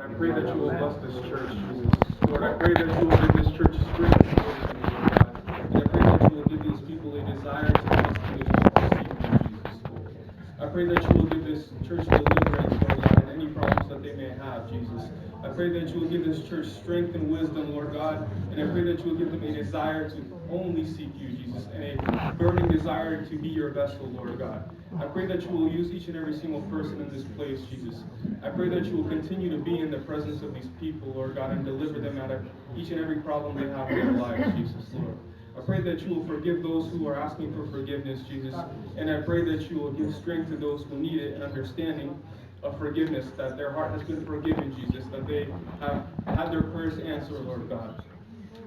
I pray that you will bless this church. Lord, I pray that you will give this church strength and I pray that you will give these people a desire to constantly seek you, Jesus. I pray that you will give this church deliverance, God, any problems that they may have, Jesus. I pray that you will give church strength and wisdom, Lord God. And I pray that you will give them a desire to only seek you, Jesus, and a burning desire to be your vessel, Lord God. I pray that you will use each and every single person in this place, Jesus. I pray that you will continue to be in the presence of these people, Lord God, and deliver them out of each and every problem they have in their lives, Jesus, Lord. I pray that you will forgive those who are asking for forgiveness, Jesus. And I pray that you will give strength to those who need it and understanding of forgiveness, that their heart has been forgiven, Jesus, that they have had their prayers answered, Lord God.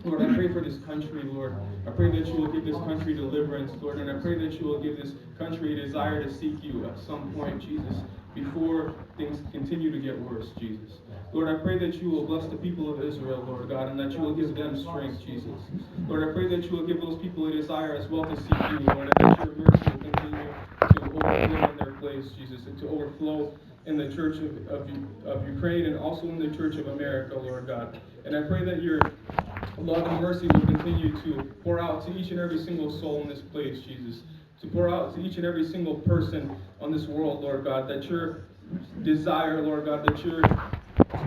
Lord, I pray for this country, Lord. I pray that you will give this country deliverance, Lord, and I pray that you will give this country a desire to seek you at some point, Jesus, before things continue to get worse, Jesus. Lord, I pray that you will bless the people of Israel, Lord God, and that you will give them strength, Jesus. Lord, I pray that you will give those people a desire as well to seek you, Lord, and that your mercy will continue to overflow in their place, Jesus, and to overflow in the church of, of, of Ukraine and also in the church of America, Lord God. And I pray that your love and mercy will continue to pour out to each and every single soul in this place, Jesus. To pour out to each and every single person on this world, Lord God, that your desire, Lord God, that your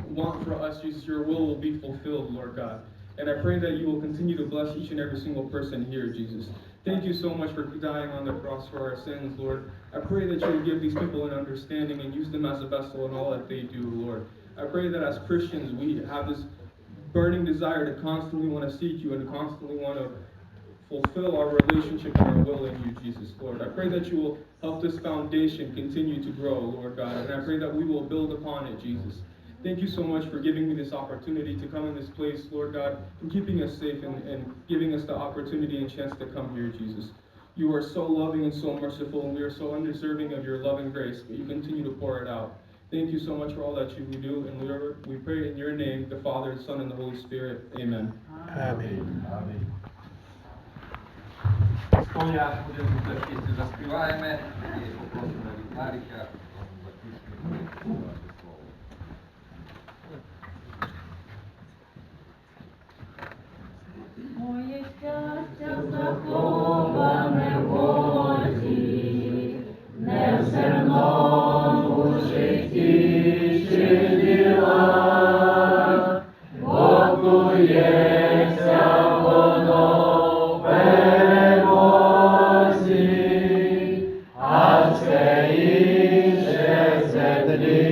want for us, Jesus, your will will be fulfilled, Lord God. And I pray that you will continue to bless each and every single person here, Jesus. Thank you so much for dying on the cross for our sins, Lord. I pray that you will give these people an understanding and use them as a vessel in all that they do, Lord. I pray that as Christians we have this burning desire to constantly want to seek you and constantly want to fulfill our relationship and our will in you, Jesus, Lord. I pray that you will help this foundation continue to grow, Lord God. And I pray that we will build upon it, Jesus. Thank you so much for giving me this opportunity to come in this place, Lord God, and keeping us safe and, and giving us the opportunity and chance to come here, Jesus. You are so loving and so merciful, and we are so undeserving of your love and grace, but you continue to pour it out. Thank you so much for all that you do, and we, are, we pray in your name, the Father, the Son, and the Holy Spirit. Amen. Amen. Стоя будемо тут пісню заспіваємо і попросимо від Маріка Щастя заховане в Бозі, не в житті чи ділах, готується воно в перемозі, а це інше земління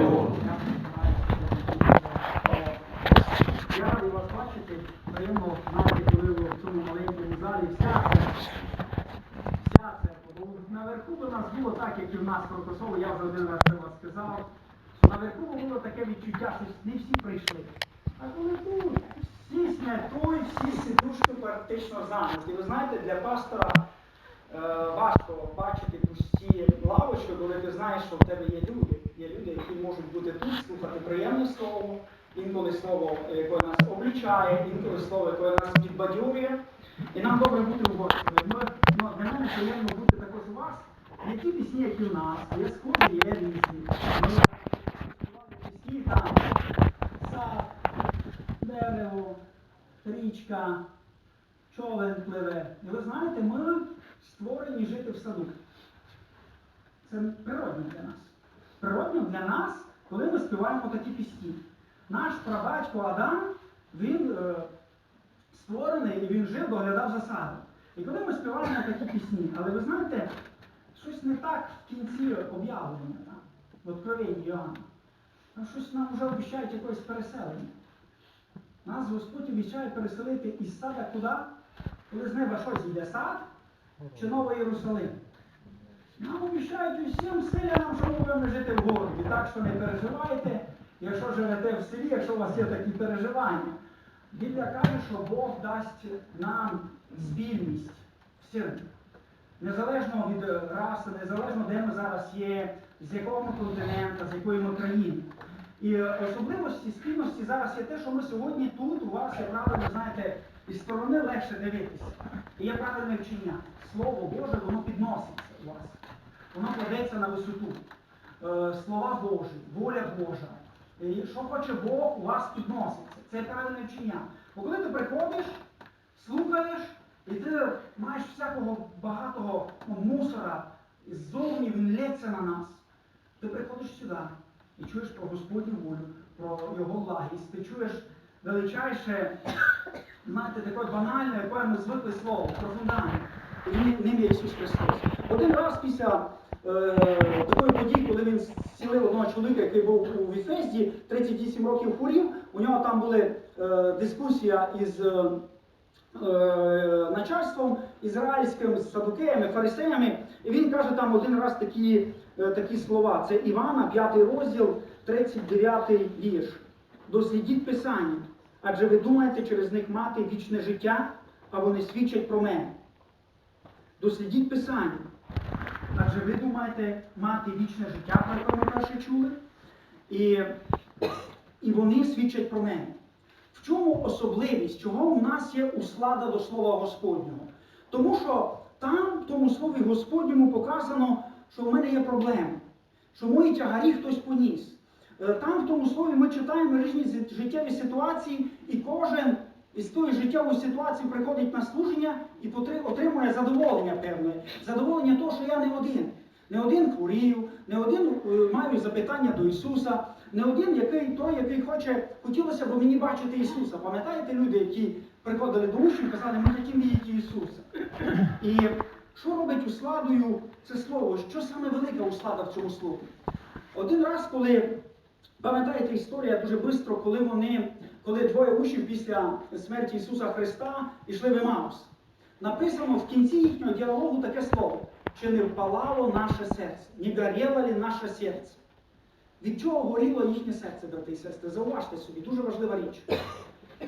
Його. Я радий вас бачити, приємно навіть коли в цьому маленькому залі вся церква. Наверху до нас було так, як і в нас Крокосово, я вже один раз приємне слово, інколи слово, яке нас облічає, інколи слово, яке нас підбадьорює. І нам добре бути у Господі. Ми, ну, для мене приємно бути також у вас. Ті пісні, які у нас, є схожі, є різні. Ми пісні там, сад, дерево, річка, човен пливе. І ви знаєте, ми створені жити в саду. Це природно для нас. Природно для нас, коли ми співаємо такі пісні. Наш прабатько Адам, він е, створений і він жив, доглядав за садом. І коли ми співаємо такі пісні, але ви знаєте, щось не так в кінці об'явлення, в Откровенні Йоанна. Там щось нам вже обіцяють якесь переселення. Нас Господь обіцяє переселити із сада куди? Коли з неба що зійде сад чи Новий Єрусалим? Нам обіцяють усім селянам, що ми будемо жити в городі. Так що не переживайте, якщо живете в селі, якщо у вас є такі переживання. Біблія каже, що Бог дасть нам спільність всім. Незалежно від раси, незалежно де ми зараз є, з якого континента, з якої ми країни. І особливості спільності зараз є те, що ми сьогодні тут, у вас є правильно, знаєте, із сторони легше дивитися. І є правильне вчення. Слово Боже, воно підноситься у вас. Воно кладеться на висоту. Е, Слова Божі, воля Божа. І що хоче Бог, у вас підноситься. Це правильне вчення. Бо коли ти приходиш, слухаєш, і ти маєш всякого багатого ну, мусора, ззовні він лється на нас. Ти приходиш сюди і чуєш про Господню волю, про Його благість, ти чуєш величайше, знаєте, таке банальне, яке ми звикли слово, про фундамент. І ним- ним є Ісус Христос. Один раз після такої події, коли він зцілив одного чоловіка, який був у Віфезді, 38 років хворів, у нього там були е, дискусія із е, е, начальством ізраїльським, з садукеями, фарисеями. І він каже там один раз такі, е, такі слова. Це Івана, 5 розділ, 39 вірш. Дослідіть Писання, адже ви думаєте через них мати вічне життя, а вони свідчать про мене. Дослідіть Писання. Адже ви думаєте мати вічне життя, про яке ми перше чули, і, і вони свідчать про мене. В чому особливість, чого у нас є услада до Слова Господнього? Тому що там, в тому слові Господньому, показано, що в мене є проблеми, що мої тягарі хтось поніс. Е, Там в тому слові ми читаємо різні життєві ситуації, і кожен із тої життєвої ситуації приходить на служення і отримує задоволення певне. Задоволення того, що я не один. Не один хворію, не один е, маю запитання до Ісуса, не один, який той, який хоче, хотілося б мені бачити Ісуса. Пам'ятаєте люди, які приходили до учнів і казали, ми хотімо видіти Ісуса. І що робить усладою це слово? Що саме велика услада в цьому слові? Один раз, коли пам'ятаєте історія дуже швидко, коли вони, коли двоє учнів після смерті Ісуса Христа йшли в Емаус. Написано в кінці їхнього діалогу таке слово, чи не впалало наше серце, не горіло ли наше серце. Від чого горіло їхнє серце, брати і сестри? Зауважте собі, дуже важлива річ.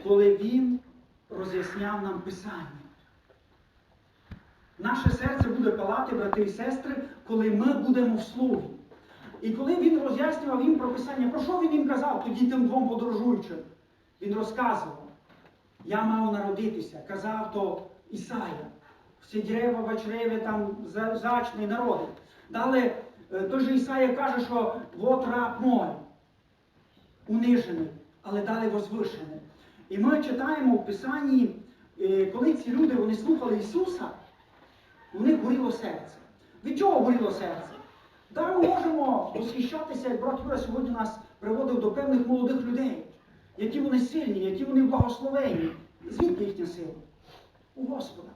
Коли він роз'ясняв нам Писання. Наше серце буде палати, брати і сестри, коли ми будемо в слові. І коли він роз'яснював їм про Писання, про що він їм казав тоді тим двом подорожуючим? Він розказував, я мав народитися, казав то Ісая. Всі дерева в чреві там за- зачний народи. Далі е, той же Ісая каже, що вот раб мой, унижений, але далі возвишений. І ми читаємо в Писанні, е, коли ці люди вони слухали Ісуса, у них горіло серце. Від чого горіло серце? Да, ми можемо восхищатися, як брат Юра сьогодні нас приводив до певних молодих людей, які вони сильні, які вони благословені. Звідки їхня сила? У Господа.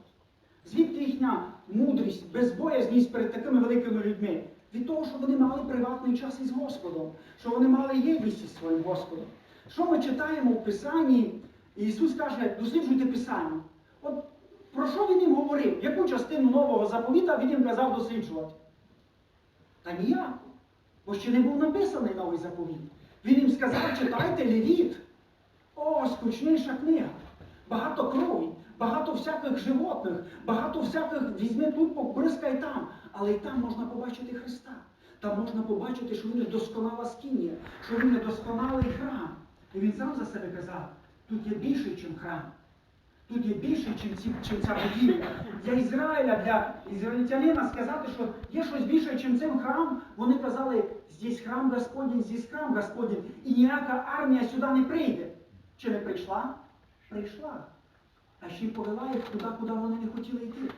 Звідки їхня мудрість, безбоязність перед такими великими людьми? Від того, що вони мали приватний час із Господом, що вони мали єдність із своїм Господом. Що ми читаємо в Писанні? Ісус каже, досліджуйте Писання. От про що він їм говорив? Яку частину нового заповіта він їм казав досліджувати? Та ніяк. Бо ще не був написаний новий заповіт. Він їм сказав, читайте Левіт. О, скучніша книга. Багато крові, багато всяких животних, багато всяких візьми тут, побризкай там. Але і там можна побачити Христа. Там можна побачити, що він є досконала скинія, що він є досконалий храм. І він сам за себе казав, тут є більше, ніж храм. Тут є більше, ніж ця будівля. Для Ізраїля, для ізраїльтянина сказати, що є щось більше, ніж цим храм, вони казали, здесь храм Господень, здесь храм Господень. І ніяка армія сюди не прийде. Чи не прийшла? Прийшла. А ще й їх туди, куди вони не хотіли йти.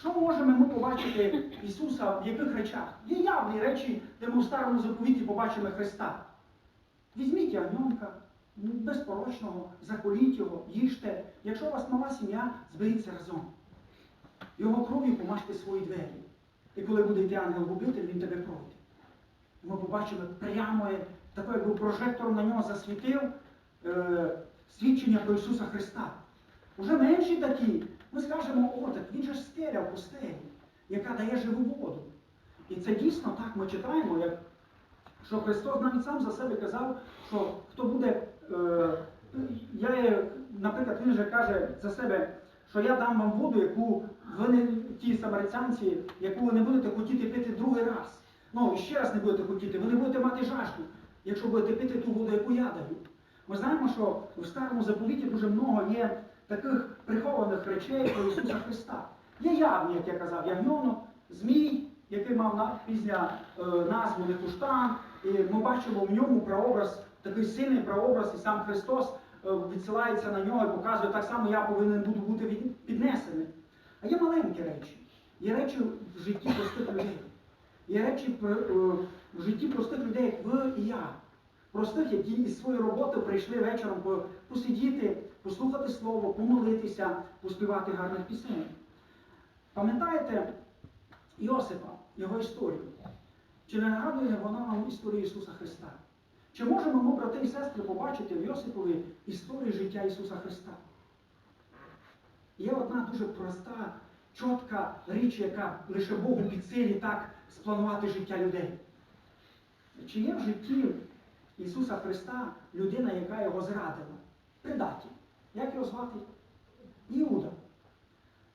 Що можемо ми побачити Ісуса в яких речах? Є явні речі, де ми в старому заповіті побачимо Христа. Візьміть ягненка, безпорочного, заколіть його, їжте. Якщо у вас мала сім'я, зберіться разом. Його кров'ю помажте свої двері. І коли буде йти ангел-губитель, він тебе пройде. Ми побачимо прямо, таке, якби прожектор на нього засвітив е, свідчення про Ісуса Христа. Уже менші такі, ми скажемо, о, так він же ж скеля в пустелі, яка дає живу воду. І це дійсно так ми читаємо, як, що Христос навіть сам за себе казав, що хто буде, е, я, наприклад, він же каже за себе, що я дам вам воду, яку ви не ті самаритянці, яку ви не будете хотіти пити другий раз. Ну, ще раз не будете хотіти, ви не будете мати жажду, якщо будете пити ту воду, яку я даю. Ми знаємо, що в старому заповіті дуже много є таких прихованих речей про Ісуса Христа. Є явні, як я казав, ягньонок, змій, який мав після е, назву Летуштан, і ми бачимо в ньому прообраз, такий сильний прообраз, і сам Христос е, відсилається на нього і показує, так само я повинен буду бути від- піднесений. А є маленькі речі. Є речі в житті простих людей. Є речі е, в житті простих людей, як ви і я. Простих, які із своєї роботи прийшли вечором посидіти, послухати слово, помолитися, поспівати гарних пісень. Пам'ятаєте Йосипа, його історію? Чи не нагадує вона нам історію Ісуса Христа? Чи можемо ми, брати і сестри, побачити в Йосипові історію життя Ісуса Христа? Є одна дуже проста, чітка річ, яка лише Богу під силі так спланувати життя людей. Чи є в житті Ісуса Христа людина, яка його зрадила? Предатель. Як його звати? Іуда.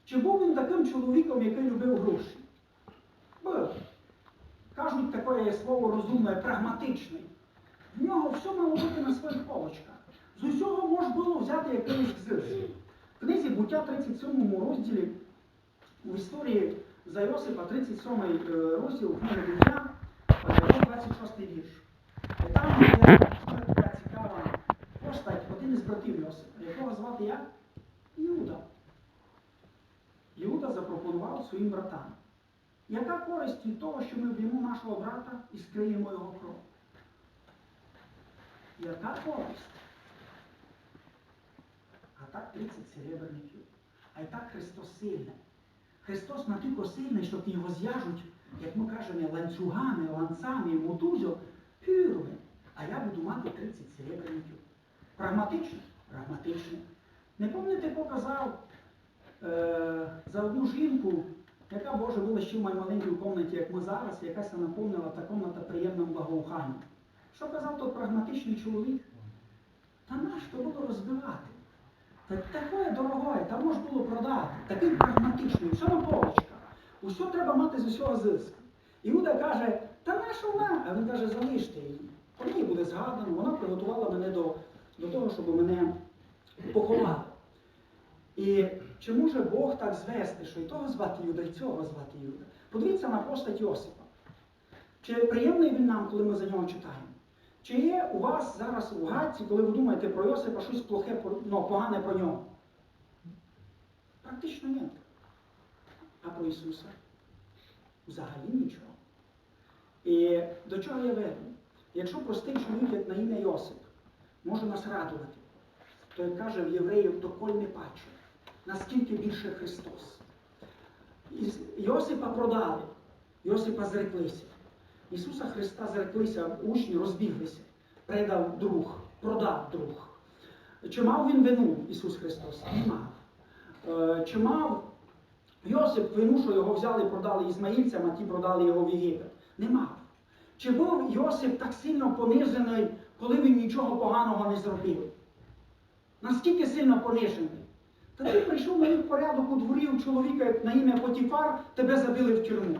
Чи був він таким чоловіком, який любив гроші? Був. Кажуть, таке є слово розумне, прагматичний. В нього все мало бути на своїх полочках. З усього можна було взяти якийсь зиск. В книзі буття 37 розділі у історії за Йосипа 37 е, розділ книги буття, е, 26 вірш. Там є цікава постать, один із братів якого звати як? Іуда. Іуда запропонував своїм братам. Яка користь від того, що ми вб'ємо нашого брата і скриємо його кров? Яка користь? А так 30 серебряників. А й так Христос сильний. Христос настільки сильний, що його зв'яжуть, як ми кажемо, ланцюгами, ланцами, мотузю, пюрами. А я буду мати 30 серебряників. Прагматично? Прагматично. Не пам'ятаєте, показав е, за одну жінку, яка Боже була ще в моїй маленькій кімнаті, як ми зараз, якась наповнила та кімната приємним благоуханням. Що казав той прагматичний чоловік? Та нащо було розбивати? Та таке дорогое, та можна було продати. Такий прагматичний, все на полочках. Усе треба мати з усього зиск. Іуда каже, та нащо вона? А він каже, залиште її. Про неї буде згадано, вона приготувала мене до, до того, щоб мене поховали. І чи може Бог так звести, що і того звати Юда, і цього звати Юда? Подивіться на постать Йосипа. Чи приємний він нам, коли ми за нього читаємо? Чи є у вас зараз у гадці, коли ви думаєте про Йосипа, щось плохе, ну, погане про нього? Практично ні. А про Ісуса? Взагалі нічого. І до чого я веду? Якщо простий чоловік, як на ім'я Йосип, може нас радувати, то як каже в євреїв, то коль не паче, наскільки більше Христос. Із- Йосипа продали, Йосипа зреклися. Ісуса Христа зреклися, учні розбіглися, предав друг, продав друг. Чи мав він вину, Ісус Христос? Не мав. Е, Чи мав Йосип вину, що його взяли і продали ізмаїльцям, а ті продали його в Єгипет? Не мав. Чи був Йосип так сильно понижений коли він нічого поганого не зробив. Настільки сильно понижений. Та ти прийшов новий порядок у дворі у чоловіка на ім'я Потіфар, тебе забили в тюрму.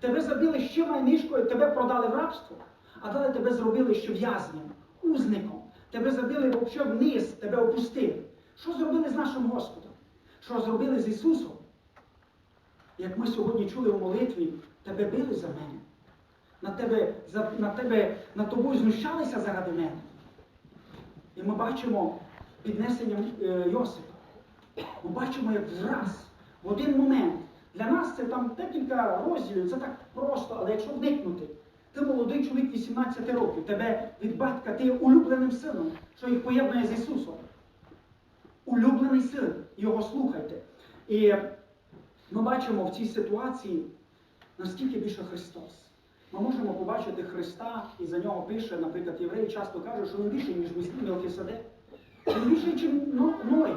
Тебе забили ще майнишкою, тебе продали в рабство, а далі тебе зробили що в'язнем, узником. Тебе забили взагалі вниз, тебе опустили. Що зробили з нашим Господом? Що зробили з Ісусом? Як ми сьогодні чули у молитві, тебе били за мене. На тебе, на тебе, над тобою знущалися заради мене. І ми бачимо піднесення е, Йосипа. Ми бачимо, як враз, в один момент. Для нас це там декілька розділів, це так просто, але якщо вникнути, ти молодий чоловік 18 років, тебе від батька, ти є улюбленим сином, що їх поєднує з Ісусом. Улюблений син, його слухайте. І ми бачимо в цій ситуації, наскільки більше Христос. Ми можемо побачити Христа, і за нього пише, наприклад, євреї часто кажуть, що він більший, ніж міський Мелхиседек. Він більший, ніж Ной,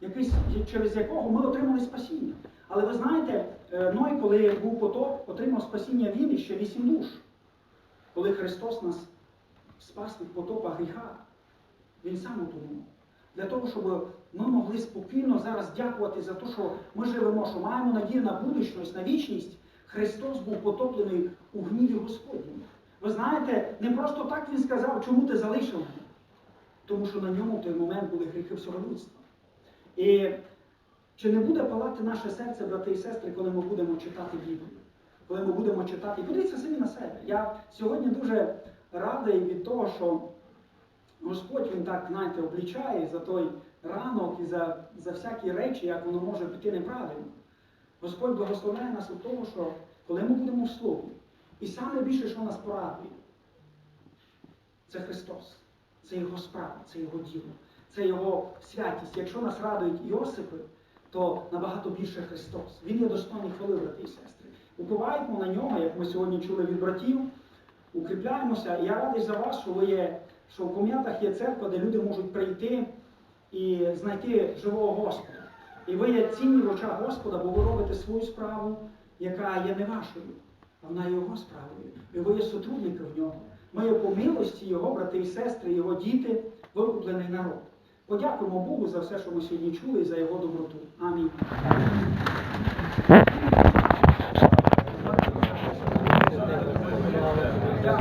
якийсь, через якого ми отримали спасіння. Але ви знаєте, е, Ной, коли був потоп, отримав спасіння він і ще вісім душ. Коли Христос нас спас від потопа гріха, Він сам утонув. Для того, щоб ми могли спокійно зараз дякувати за те, що ми живемо, що маємо надію на будучність, на вічність, Христос був потоплений у гніві Господньому. Ви знаєте, не просто так Він сказав, чому ти залишив мене. Тому що на ньому в той момент були гріхи всього людства. І чи не буде палати наше серце, брати і сестри, коли ми будемо читати Біблію? Коли ми будемо читати, і подивіться самі на себе. Я сьогодні дуже радий від того, що Господь Він так, знаєте, облічає за той ранок і за, за всякі речі, як воно може піти неправильно. Господь благословляє нас у тому, що коли ми будемо в Слові, і саме більше, що нас порадує, це Христос, це Його справа, це Його діло, це Його святість. Якщо нас радують Йосипи, то набагато більше Христос. Він є достойний хвали, брати і сестри. Уповаємо на нього, як ми сьогодні чули від братів, укріпляємося. І я радий за вас, що ви є, що в ком'ятах є церква, де люди можуть прийти і знайти живого Господа. І ви є цінні в очах Господа, бо ви робите свою справу, яка є не вашою, а вона є його справою. І ви є сотрудники в нього. Ми є по милості Його, брати і сестри, Його діти, викуплений народ. Подякуємо Богу за все, що ми сьогодні чули, і за Його доброту. Амінь. Я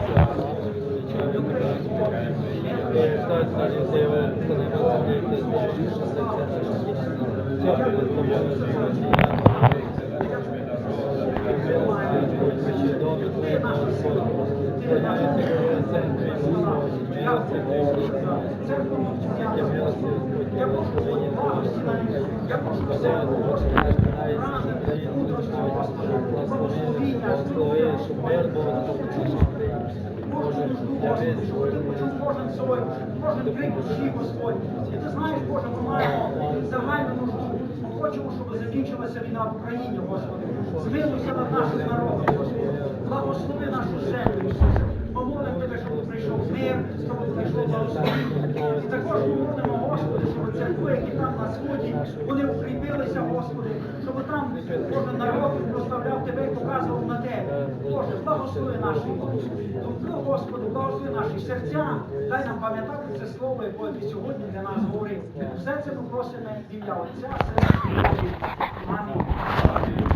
кожен свой, кожен крик душі, Господь. І ти знаєш, Боже, ми маємо загальну нужду. Хочемо, щоб закінчилася війна в Україні, Господи. Змилуйся над нашим народом, Господи. Благослови нашу землю, Ісусе. Ми молимо Тебе, щоб прийшов мир, щоб прийшло благословення. І також ми молимо, Господи, щоб церкви, які там на сході, вони укріпилися, Господи, щоб там кожен народ прославляв Тебе і показував на Тебе. Боже, благослови наші думки, Господи, благослови наші серця. Дай нам пам'ятати це слово, яке Ти сьогодні для нас говорив. Все це ми просимо ім'я Отця, Сина і. Амінь.